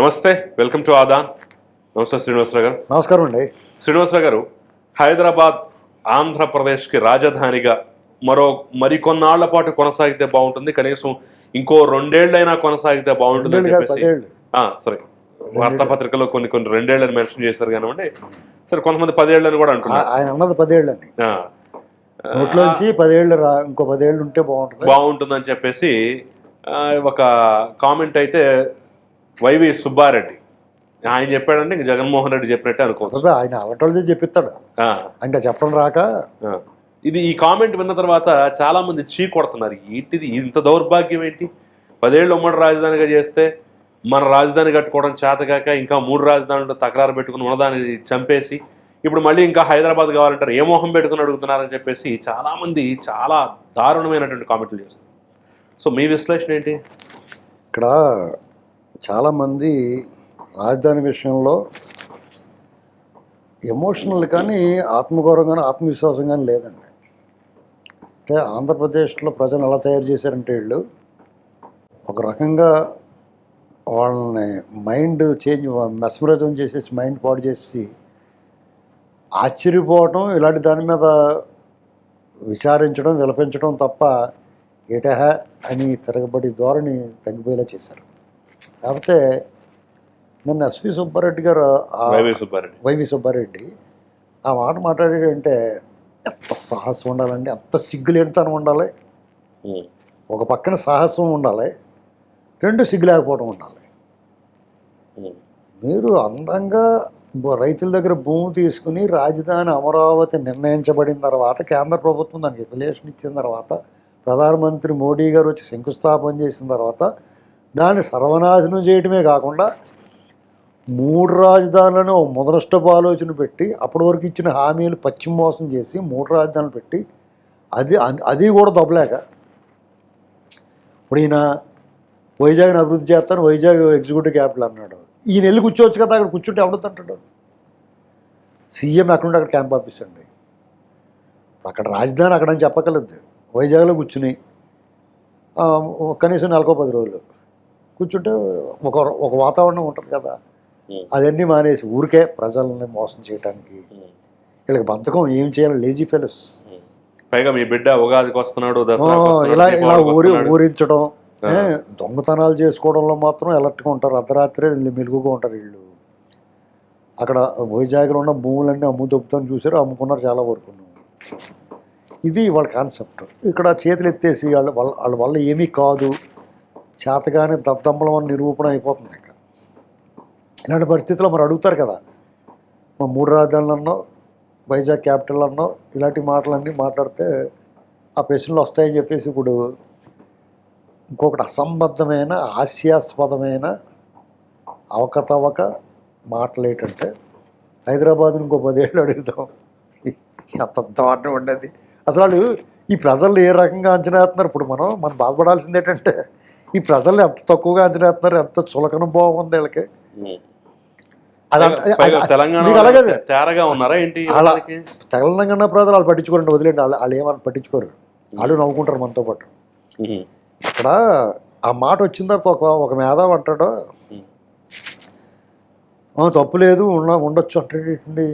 నమస్తే welcome to Aadan. నమస్తే శ్రీనివాసరావు గారు. నమస్కారం అండి. శ్రీనివాసరావు గారు హైదరాబాద్ ఆంధ్రప్రదేశ్కి రాజధానిగా మరో మరికొన్నాళ్ళ పాటు కొనసాగితే బాగుంటుంది. కనీసం ఇంకో రెండేళ్ళైనా కొనసాగితే బాగుంటుంది అని చెప్పేసి. సరే వార్తాపత్రికలో కొన్ని కొన్ని రెండేళ్ళని మెన్షన్ చేశారు కానివ్వండి. సరే కొంతమంది పదేళ్ళని కూడా అంటున్నారు. ఆయన అన్నది పదేళ్ళు అని ఆ, నోట్లోంచి పదేళ్ళు రా ఇంకో పదేళ్ళు ఉంటే బాగుంటుంది. బాగుంటుందని చెప్పేసి ఆ, ఒక కామెంట్ అయితే వైవి సుబ్బారెడ్డి. ఆయన చెప్పాడంటే ఇంక జగన్మోహన్ రెడ్డి చెప్పినట్టే అనుకోవచ్చు. ఆయన అవటోళ్ళదే చెప్పిస్తాడు. ఇంకా చెప్పడం రాక. ఇది ఈ కామెంట్ విన్న తర్వాత చాలా మంది చీ కొడుతున్నారు. ఏంటిది? ఇంత దౌర్భాగ్యం ఏంటి? పదేళ్ళు ఉమ్మడి రాజధానిగా చేస్తే మన రాజధాని కట్టుకోవడం చేతగాక ఇంకా మూడు రాజధానులు తకరారు పెట్టుకుని ఉన్నదాన్ని చంపేసి ఇప్పుడు మళ్ళీ ఇంకా హైదరాబాద్ కావాలంటారు. ఏ మొహం పెట్టుకుని అడుగుతున్నారని చెప్పేసి చాలా మంది చాలా దారుణమైనటువంటి కామెంట్లు చేస్తారు సో మీ విశ్లేషణ ఏంటి? ఇక్కడ చాలామంది రాజధాని విషయంలో ఎమోషనల్ కానీ ఆత్మగౌరవం కానీ ఆత్మవిశ్వాసం కానీ లేదండి. అంటే ఆంధ్రప్రదేశ్లో ప్రజలు ఎలా తయారు చేశారంటే వీళ్ళు ఒక రకంగా వాళ్ళని మైండ్ చేంజ్ మెస్మరైజం చేసేసి మైండ్ పాడు చేసి ఆశ్చర్యపోవటం ఇలాంటి దాని మీద విచారించడం విలపించడం తప్ప ఏటహా అని తిరగబడి ధోరణి తగ్గిపోయేలా చేశారు. కాకపోతే నిన్న ఎస్పి సుబ్బారెడ్డి గారు వైవి సుబ్బారెడ్డి వైవి సుబ్బారెడ్డి ఆ మాట మాట్లాడాడంటే ఎంత సాహసం ఉండాలండి ఎంత సిగ్గులేనితనం ఉండాలి. ఒక పక్కన సాహసం ఉండాలి రెండు సిగ్గు లేకపోవడం ఉండాలి. మీరు అందంగా రైతుల దగ్గర భూమి తీసుకుని రాజధాని అమరావతి నిర్ణయించబడిన తర్వాత కేంద్ర ప్రభుత్వం దానికి రిలేషన్ ఇచ్చిన తర్వాత ప్రధానమంత్రి మోడీ గారు వచ్చి శంకుస్థాపన చేసిన తర్వాత దాన్ని సర్వనాశనం చేయటమే కాకుండా మూడు రాజధానులను ఓ ఆలోచన పెట్టి అప్పటి వరకు ఇచ్చిన హామీలు పశ్చిమ మోసం చేసి మూడు రాజధానులు పెట్టి అది అది కూడా దొబ్బలేక ఇప్పుడు ఈయన వైజాగ్ని అభివృద్ధి చేస్తాను వైజాగ్ ఎగ్జిక్యూటివ్ క్యాపిటల్ అన్నాడు. ఈయన వెళ్ళి కూర్చోవచ్చు కదా అక్కడ కూర్చుంటే ఎవడుతుంటాడు సీఎం ఎక్కడుంటే అక్కడ క్యాంప్ ఆఫీస్ అండి. అక్కడ రాజధాని అక్కడ అని చెప్పగలదు వైజాగ్లో కూర్చుని కనీసం నెలకో పది రోజులు. కూర్చుంటే ఒక ఒక వాతావరణం ఉంటుంది కదా. ఉం. అవన్నీ మానేసి ఊరికే ప్రజల్ని మోసం చేయడానికి. వీళ్ళకి బద్ధకం ఏం చేయాలి? Lazy fellows. పైగా మీ బిడ్డ ఉగాదికి వస్తున్నాడు ఇలా ఇలా ఊరి ఊరించడం. దొంగతనాలు చేసుకోవడంలో మాత్రం ఎలర్ట్గా ఉంటారు. అర్ధరాత్రి మెలుగుగా ఉంటారు వీళ్ళు. అక్కడ వైజాగ్లో ఉన్న భూములన్నీ అమ్ము దొబ్బుతాను చూసారు అమ్ముకున్నారు చాలా వరకు. ఇది వాళ్ళ కాన్సెప్ట్ ఇక్కడ చేతులు ఎత్తేసి వాళ్ళ వాళ్ళ వాళ్ళ వల్ల ఏమీ కాదు. చేతగానే దద్దమ్మలం అని నిరూపణ అయిపోతుంది ఇక్కడ ఇలాంటి పరిస్థితుల్లో మరి అడుగుతారు కదా. మా మూడు రాజధానులు అన్నో వైజాగ్ క్యాపిటల్ అన్నో ఇలాంటి మాటలన్నీ మాట్లాడితే ఆ ప్రశ్నలు వస్తాయని చెప్పేసి ఇప్పుడు ఇంకొకటి అసంబద్ధమైన హాస్యాస్పదమైన అవకతవక మాటలు ఏంటంటే హైదరాబాద్ని ఇంకో పదేళ్ళు అడుగుతాం ఎంత దారుణం ఉండేది అసలు ఈ ప్రజలు ఏ రకంగా అంచనా వేస్తున్నారు? ఇప్పుడు మనం మనం బాధపడాల్సింది ఏంటంటే ఈ ప్రజలు ఎంత తక్కువగా అంచనా వేస్తున్నారు ఎంత చులకన బాగుంది వీళ్ళకి? తెలంగాణ ప్రజలు వాళ్ళు పట్టించుకోరండి వదిలేండి వాళ్ళు వాళ్ళు ఏమని పట్టించుకోరు. వాళ్ళు నవ్వుకుంటారు మనతో పాటు. ఇక్కడ ఆ మాట వచ్చిన తర్వాత ఒక ఒక మేధావి అంటాడు ఉం. "ఆ, తప్పు లేదు ఉండ ఉండొచ్చు అంటాడు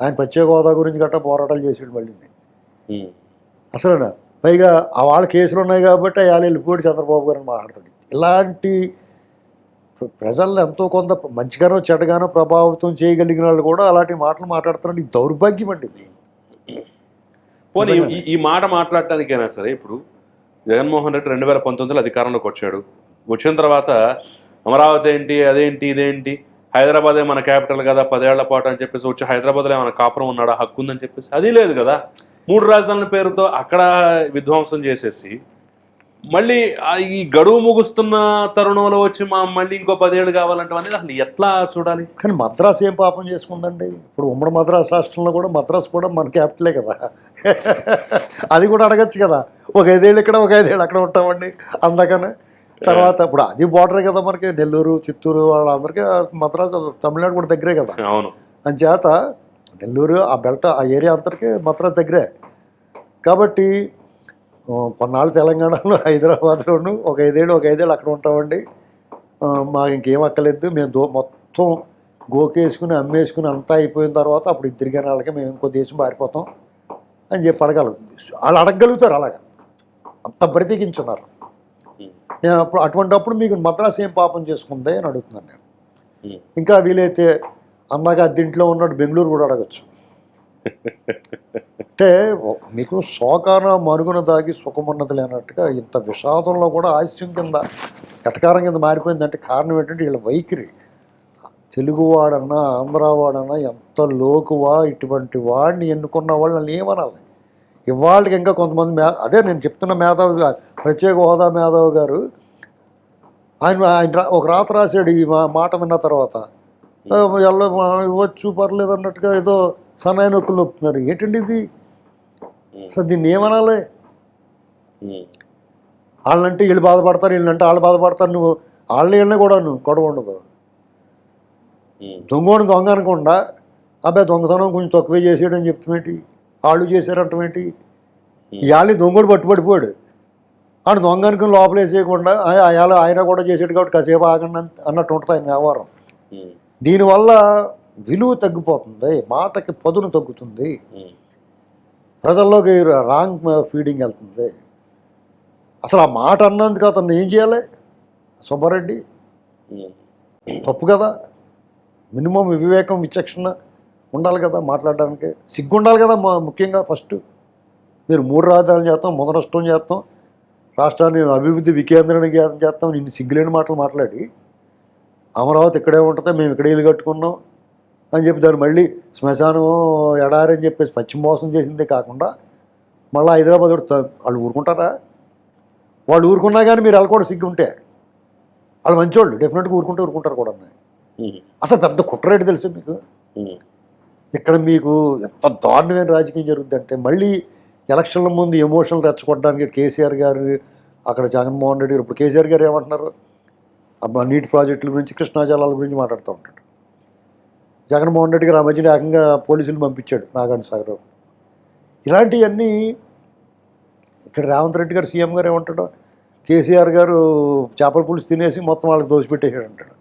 ఆయన ప్రత్యేక హోదా గురించి గట్టా పోరాటాలు చేసాడు మళ్ళీ. ఉం. పైగా ఆ వాళ్ళ కేసులు ఉన్నాయి కాబట్టి వాళ్ళు వెళ్ళిపోయాడు చంద్రబాబు గారు మాట్లాడతాడు. ఇలాంటి ప్ర- ప్రజల్ని ఎంతో కొంత మంచిగానో చెడ్డగానో ప్రభావితం చేయగలిగిన వాళ్ళు కూడా అలాంటి మాటలు మాట్లాడుతున్నారు ఇది దౌర్భాగ్యం అండి ఇది. పోనీ ఈ మాట మాట్లాడటానికైనా సరే ఇప్పుడు జగన్మోహన్ రెడ్డి రెండు వేల పంతొమ్మిదిలో అధికారంలోకి వచ్చాడు. వచ్చిన తర్వాత అమరావతి ఏంటి అదేంటి ఇదేంటి హైదరాబాదే మన క్యాపిటల్ కదా పదేళ్ళ పాటు అని చెప్పేసి వచ్చి హైదరాబాద్లో ఏమైనా కాపురం ఉన్నాడా హక్కు ఉందని చెప్పేసి అది లేదు కదా. మూడు రాజధానుల పేరుతో అక్కడ విధ్వంసం చేసేసి మళ్ళీ ఈ గడువు ముగుస్తున్న తరుణంలో వచ్చి మా మళ్ళీ ఇంకో పదేళ్ళు కావాలంటే అనేది అసలు ఎట్లా చూడాలి? కానీ మద్రాసు ఏం పాపం చేసుకుందండి? ఇప్పుడు ఉమ్మడి మద్రాసు రాష్ట్రంలో కూడా మద్రాసు కూడా మన క్యాపిటలే కదా. అది కూడా అడగచ్చు కదా. ఒక ఐదేళ్ళు ఇక్కడ ఒక ఐదేళ్ళు అక్కడ ఉంటామండి అందుకనే తర్వాత ఇప్పుడు అది బార్డరే కదా మనకి. నెల్లూరు చిత్తూరు వాళ్ళందరికీ మద్రాసు తమిళనాడు కూడా దగ్గరే కదా. అవును. అంచేత నెల్లూరు ఆ బెల్ట్ ఆ ఏరియా అంతటికి మద్రాసు దగ్గరే. కాబట్టి కొన్నాళ్ళు తెలంగాణలో హైదరాబాద్లోను ఒక ఐదేళ్ళు ఒక ఐదేళ్ళు అక్కడ ఉంటామండి. మాకు ఇంకేం అక్కలేదు మేము దో మొత్తం గోకేసుకుని అమ్మేసుకుని అంతా అయిపోయిన తర్వాత అప్పుడు ఇద్దరికి వాళ్ళకి మేము ఇంకో దేశం పారిపోతాం అని చెప్పి అడగలరు. వాళ్ళు అడగగలుగుతారు అలాగా. అంత బ్రతికించున్నారు. నేను అప్పుడు అటువంటిప్పుడు మీకు మద్రాసు ఏం పాపం చేసుకుంది అని అడుగుతున్నాను నేను. ఇంకా వీలైతే అన్నగా అద్దెంట్లో ఉన్నాడు బెంగళూరు కూడా అడగచ్చు. అంటే మీకు శోకాన మరుగున దాగి సుఖమున్నది లేనట్టుగా ఇంత విషాదంలో కూడా హాస్యం కింద కటకారం కింద మారిపోయిందంటే కారణం ఏంటంటే వీళ్ళ వైఖరి. తెలుగువాడన్నా ఆంధ్రావాడన్నా ఎంత లోకువా ఇటువంటి వాడిని ఎన్నుకున్న వాళ్ళని ఏమనాలి? ఇవాళకి ఇంకా కొంతమంది మే అదే నేను చెప్తున్న మేధావి ప్రత్యేక హోదా మేధావి గారు ఆయన ఆయన ఒక రాత రాశాడు ఈ మాట విన్న తర్వాత. ఎల్ల ఇవ్వచ్చు పర్లేదు అన్నట్టుగా ఏదో సన్నాయి నొక్కులు నొప్పుతున్నారు ఏంటండి ఇది? అసలు దీన్ని ఏమనాలి? వాళ్ళంటే వీళ్ళు బాధపడతారు వీళ్ళంటే వాళ్ళు బాధపడతారు నువ్వు వాళ్ళ వీళ్ళని కూడా నువ్వు గొడవ ఉండదు. దొంగోని దొంగ అనకుండా అబ్బాయి దొంగతనం కొంచెం తక్కువే అని చెప్తామేంటి వాళ్ళు చేశారంటమేంటి ఇవాళ దొంగోడు పట్టుబడిపోయాడు. ఆడు దొంగ అనుకుని లోపల వేసేయకుండా అయాల ఆయన కూడా చేసాడు కాబట్టి కాసేపు ఆగండి అన్- అన్నట్టు ఉంటుంది ఆయన వ్యవహారం. దీనివల్ల విలువ తగ్గిపోతుంది మాటకి పదును తగ్గుతుంది. ప్రజల్లోకి రాంగ్ ఫీడింగ్ వెళ్తుంది. అసలు ఆ మాట అన్నందుకు అతను ఏం చేయాలి? సుబ్బారెడ్డి? తప్పు కదా. మినిమం వివేకం విచక్షణ ఉండాలి కదా మాట్లాడడానికి. సిగ్గు ఉండాలి కదా మా ముఖ్యంగా ఫస్ట్. మీరు మూడు రాజధానులు చేస్తాం మొదనష్టం చేస్తాం. రాష్ట్రాన్ని అభివృద్ధి వికేంద్రీకరణ చేస్తాం నిన్ను సిగ్గులేని మాటలు మాట్లాడి అమరావతి ఇక్కడే ఉంటుంది మేము ఇక్కడే ఇల్లు కట్టుకున్నాం అని చెప్పి దాన్ని మళ్ళీ శ్మశానం ఎడారి అని చెప్పేసి పశ్చిమ మోసం చేసిందే కాకుండా మళ్ళీ హైదరాబాద్ వాళ్ళు ఊరుకుంటారా? వాళ్ళు ఊరుకున్నా కానీ మీరు వాళ్ళు కూడా సిగ్గు ఉంటే. వాళ్ళు మంచోళ్ళు డెఫినెట్గా ఊరుకుంటే ఊరుకుంటారు కూడా అసలు పెద్ద కుట్రేటి తెలుసు మీకు? ఇక్కడ మీకు ఎంత దారుణమైన రాజకీయం జరుగుతుందంటే మళ్ళీ ఎలక్షన్ల ముందు ఎమోషనల్ రెచ్చగొట్టడానికి కేసీఆర్ గారు అక్కడ జగన్మోహన్ రెడ్డి గారు ఇప్పుడు కేసీఆర్ గారు ఏమంటున్నారు? నీటి ప్రాజెక్టుల గురించి కృష్ణా జలాల గురించి మాట్లాడుతూ ఉంటాడు. జగన్మోహన్ రెడ్డి గారు ఆ మధ్యన ఏకంగా పోలీసులు పంపించాడు నాగార్జున సాగర్ ఇలాంటివన్నీ ఇక్కడ రేవంత్ రెడ్డి గారు సీఎం గారు ఏమంటాడు కేసీఆర్ గారు చేపల పులుసు తినేసి మొత్తం వాళ్ళకి దోసిపెట్టేశాడు అంటాడు.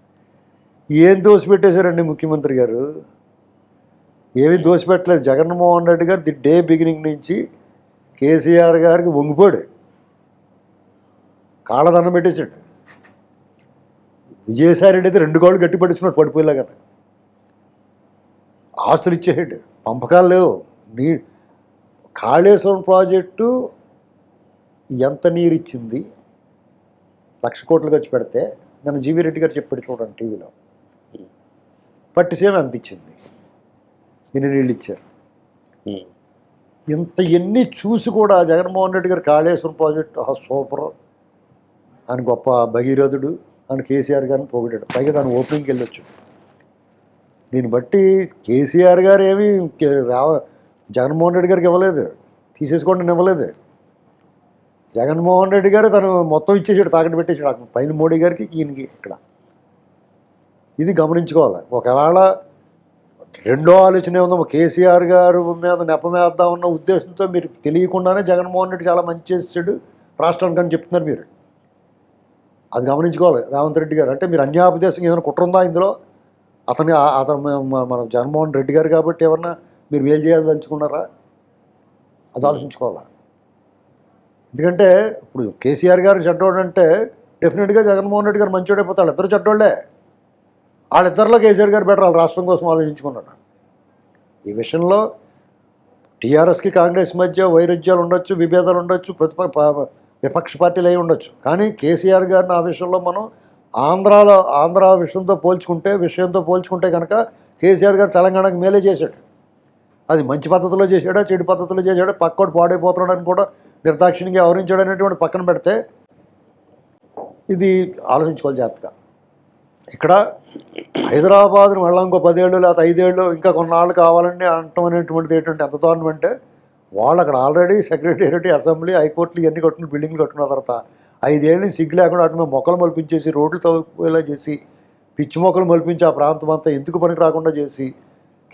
ఏం దోసిపెట్టేశారండి ముఖ్యమంత్రి గారు? ఏమీ దోసిపెట్టలేదు. జగన్మోహన్ రెడ్డి గారు ది డే బిగినింగ్ నుంచి కేసీఆర్ గారికి వంగిపోడు కాళ్ళదన్నం పెట్టేశాడు. విజయసాయి రెడ్డి అయితే రెండు కాళ్ళు గట్టి పడిపోయేలా కదా ఆస్తులు ఇచ్చేసాడు. పంపకాలు లేవు. నీ కాళేశ్వరం ప్రాజెక్టు ఎంత నీరు ఇచ్చింది లక్ష కోట్లు ఖర్చు పెడితే నన్ను జీవీ రెడ్డి గారు చెప్పాడు చూడండి టీవీలో. పట్టిసేమ ఎంత ఇచ్చింది? ఎన్ని నీళ్ళు ఇచ్చారు? ఇంత ఎన్ని చూసి కూడా జగన్మోహన్ రెడ్డి గారు కాళేశ్వరం ప్రాజెక్టు సూపర్. ఆయన గొప్ప భగీరథుడు. అని కేసీఆర్ గారిని పోగొట్టాడు. పైగా దాని ఓపెనింగ్కి వెళ్ళొచ్చు. దీన్ని బట్టి కేసీఆర్ గారు ఏమి రావ జగన్మోహన్ రెడ్డి గారికి ఇవ్వలేదు. తీసేసుకోండి ఇవ్వలేదు. జగన్మోహన్ రెడ్డి గారు తను మొత్తం ఇచ్చేసాడు తాకట్టు పెట్టేసాడు. పైన మోడీ గారికి ఈయనకి ఇక్కడ. ఇది గమనించుకోవాలి. ఒకవేళ రెండో ఆలోచన ఏముందో కేసీఆర్ గారు మీద నెపమేద్దామన్న ఉద్దేశంతో మీరు తెలియకుండానే జగన్మోహన్ రెడ్డి చాలా మంచి చేసాడు రాష్ట్రానికి అని చెప్తున్నారు మీరు. అది గమనించుకోవాలి. రేవంత్ రెడ్డి గారు. అంటే మీరు అన్యాపదేశం ఏదైనా కుట్ర ఉందా ఇందులో? అతని అతను మన- జగన్మోహన్ రెడ్డి గారు కాబట్టి ఏమన్నా మీరు వేలు చేయాలనుకున్నారా అది ఆలోచించుకోవాలా? ఎందుకంటే ఇప్పుడు కేసీఆర్ గారు చెడ్డోడు అంటే డెఫినెట్గా జగన్మోహన్ రెడ్డి గారు మంచోడైపోతాడు వాళ్ళు ఇద్దరు చెడ్డోళ్ళే. వాళ్ళిద్దరిలో కేసీఆర్ గారు బెటర్ వాళ్ళ రాష్ట్రం కోసం ఆలోచించుకున్నాడు. ఈ విషయంలో టీఆర్ఎస్కి కాంగ్రెస్ మధ్య వైరుధ్యాలు ఉండొచ్చు విభేదాలు ఉండొచ్చు ప్రతిపక్ష విపక్ష పార్టీలు అయి ఉండొచ్చు. కానీ కేసీఆర్ గారిని ఆ విషయంలో మనం ఆంధ్రాలో ఆంధ్ర విషయంతో పోల్చుకుంటే విషయంతో పోల్చుకుంటే కనుక కేసీఆర్ గారు తెలంగాణకు మేలే చేశాడు. అది మంచి పద్ధతిలో చేశాడా చెడు పద్ధతిలో చేశాడా పక్కోడు పాడైపోతున్నాడని కూడా నిర్దాక్షిణ్యంగా వ్యవహరించాడు అనేటువంటి పక్కన పెడితే ఇది ఆలోచించుకోవాలి జాగ్రత్తగా. ఇక్కడ హైదరాబాద్ మళ్ళీ ఇంకో పదేళ్ళు లేకపోతే ఐదేళ్ళు ఇంకా కొన్నాళ్ళు కావాలని అనటం అనేటువంటిది ఏంటంటే ఎంత దారుణం అంటే వాళ్ళు అక్కడ ఆల్రెడీ సెక్రటేరియట్ అసెంబ్లీ హైకోర్టులు ఇవన్నీ కట్టుకుని బిల్డింగ్లు కట్టుకున్న తర్వాత ఐదేళ్ళని సిగ్గు లేకుండా అటు మీద మొక్కలు మలిపించేసి రోడ్లు తవ్వుకుపోయేలా చేసి పిచ్చి మొక్కలు మలిపించి ఆ ప్రాంతం అంతా ఎందుకు పనికి రాకుండా చేసి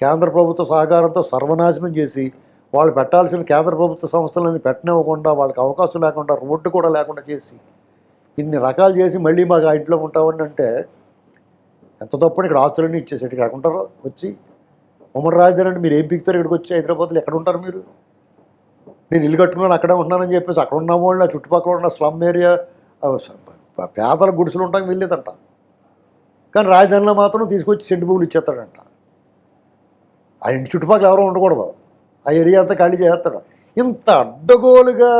కేంద్ర ప్రభుత్వ సహకారంతో సర్వనాశనం చేసి వాళ్ళు పెట్టాల్సిన కేంద్ర ప్రభుత్వ సంస్థలని పెట్టనివ్వకుండా వాళ్ళకి అవకాశం లేకుండా రోడ్డు కూడా లేకుండా చేసి ఇన్ని రకాలు చేసి మళ్ళీ మాకు ఆ ఇంట్లో ఉంటామని అంటే ఎంత తప్పని ఇక్కడ ఆస్తులన్నీ ఇచ్చేసేటి ఇక్కడ ఉంటారు వచ్చి ఉమ్మడి రాజధాని మీరు ఏం పీకుతారు? ఇక్కడికి వచ్చి హైదరాబాద్లో ఎక్కడ ఉంటారు మీరు? నేను ఇల్లు కట్టుకున్నాను అక్కడే ఉన్నానని చెప్పేసి అక్కడ ఉన్న వాళ్ళు ఆ చుట్టుపక్కల ఉన్న స్లమ్ ఏరియా పేదల గుడిసెలు ఉంటాం వెళ్ళేదంట కానీ రాజధానిలో మాత్రం తీసుకొచ్చి సెంటు భూములు ఇచ్చేస్తాడంట. ఆ ఇంటి చుట్టుపక్కల ఎవరో ఉండకూడదు. ఆ ఏరియా అంతా ఖాళీ చేస్తాడు ఇంత అడ్డగోలుగా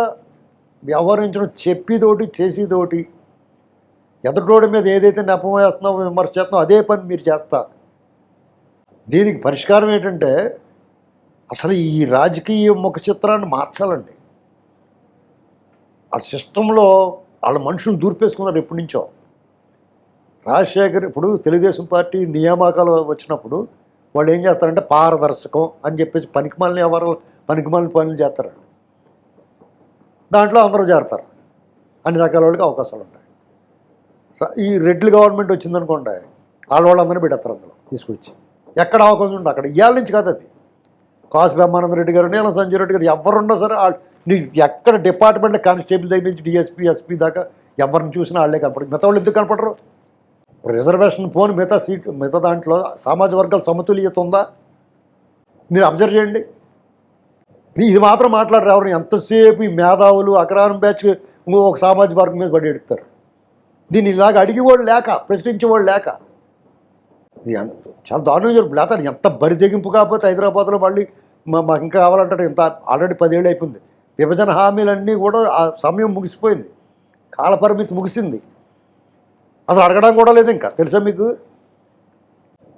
వ్యవహరించడం చెప్పితోటి చేసేతోటి ఎదుటోడి మీద ఏదైతే నెపం వేస్తున్నావో విమర్శ చేస్తున్నావో అదే పని మీరు చేస్తా. దీనికి పరిష్కారం ఏంటంటే అసలు ఈ రాజకీయ ముఖ చిత్రాన్ని మార్చాలండి. ఆ సిస్టంలో వాళ్ళ మనుషులు దూర్పేసుకున్నారు ఎప్పటి నుంచో. రాజశేఖర్ ఇప్పుడు తెలుగుదేశం పార్టీ నియామకాలు వచ్చినప్పుడు వాళ్ళు ఏం చేస్తారంటే పారదర్శకం అని చెప్పేసి పనికిమాలని ఎవరు పనికిమాలని పనులు చేస్తారు. దాంట్లో అందరూ చేరతారు. అన్ని రకాల వాళ్ళకి అవకాశాలు ఉంటాయి. ఈ రెడ్లు గవర్నమెంట్ వచ్చిందనుకోండి వాళ్ళ వాళ్ళందరినీ పెడతారు అందులో తీసుకొచ్చి. ఎక్కడ అవకాశం ఉంటుంది అక్కడ. ఇవాళ నుంచి కాదు అది. కాసు బ్రహ్మానంద రెడ్డి గారు నీలం సంజయ్ రెడ్డి గారు ఎవరున్నా సరే వాళ్ళు ఎక్కడ డిపార్ట్మెంట్లో కానిస్టేబుల్ దగ్గర నుంచి డిఎస్పీ ఎస్పీ దాకా ఎవరిని చూసినా వాళ్ళే కనపడరు. మిగతా వాళ్ళు ఎందుకు కనపడరు? రిజర్వేషన్ ఫోన్ మిగతా సీట్ మిగతా దాంట్లో సామాజిక వర్గాల సమతుల్యత ఉందా మీరు అబ్జర్వ్ చేయండి. ఇది మాత్రం మాట్లాడరు ఎవరిని. ఎంతసేపు ఈ మేధావులు అగ్రహారం బ్యాచ్ ఒక సామాజిక వర్గం మీద పడి ఎడతారు దీన్ని ఇలాగ అడిగేవాడు లేక ప్రశ్నించేవాడు లేక చాలా దారుణంగా జరుపు లేకపోతే ఎంత బరిదెగింపు కాకపోతే హైదరాబాద్లో మళ్ళీ మా- మాకు ఇంకా కావాలంటే ఇంత ఆల్రెడీ పదేళ్ళు అయిపోయింది. విభజన హామీలన్నీ కూడా ఆ సమయం ముగిసిపోయింది. కాలపరిమితి ముగిసింది. అసలు అడగడం కూడా లేదు ఇంకా. తెలుసా మీకు?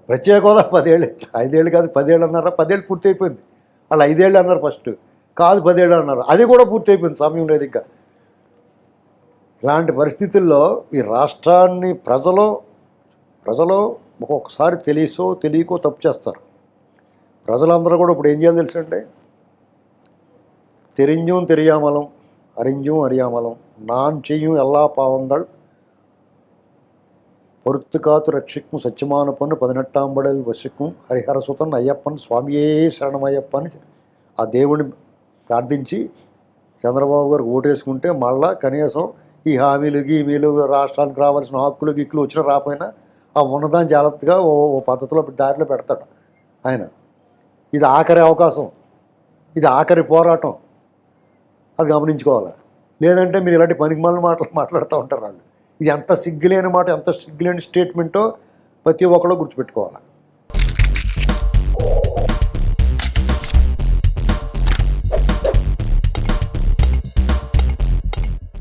ప్రత్యేక హోదా పదేళ్ళు ఐదేళ్ళు కాదు పదేళ్ళు అన్నారా? పదేళ్ళు పూర్తి అయిపోయింది వాళ్ళు ఐదేళ్ళు అన్నారు ఫస్ట్. కాదు పదేళ్ళు అన్నారు. అది కూడా పూర్తి అయిపోయింది సమయం లేదు ఇంకా. ఇలాంటి పరిస్థితుల్లో ఈ రాష్ట్రాన్ని ప్రజలు ప్రజలు ఒక్కొక్కసారి తెలియసో తెలియకో తప్పు చేస్తారు. ప్రజలందరూ కూడా ఇప్పుడు ఏం చేయాలి తెలుసంటే தெரிஞ்சும் తెరియామలం அறிஞ்சும் అరియామలం నాన్ செய்யும் எல்லா பாவங்கள் பொறுத்து காத்து ரட்சிக்கும் சச்சிமான பொண்ணு பதினெட்டாம் படல் வசிக்கும் ஹரிஹரசுதன் ஐயப்பன் స్వామియే శరణమయ్యప్పని ఆ దేవుని ప్రార్థించి చంద్రబాబు గారు ఓటేసుకుంటే మళ్ళా కనీసం ఈ హామీలు గీమీలు రాష్ట్రానికి రావాల్సిన హక్కులు గిక్కులు వచ్చినా రాపోయినా ఆ ఉన్నదాన్ని జాగ్రత్తగా ఓ ఓ పద్ధతిలో దారిలో పెడతాడు ఆయన. ఇది ఆఖరి అవకాశం. ఇది ఆఖరి పోరాటం. అది గమనించుకోవాలి. లేదంటే మీరు ఇలాంటి పనికిమాలిన మాటలు మాట్లాడుతూ ఉంటారు వాళ్ళు. ఇది ఎంత సిగ్గులేని మాట ఎంత సిగ్గులేని స్టేట్మెంటో ప్రతి ఒక్కళ్ళు గుర్తుపెట్టుకోవాలి.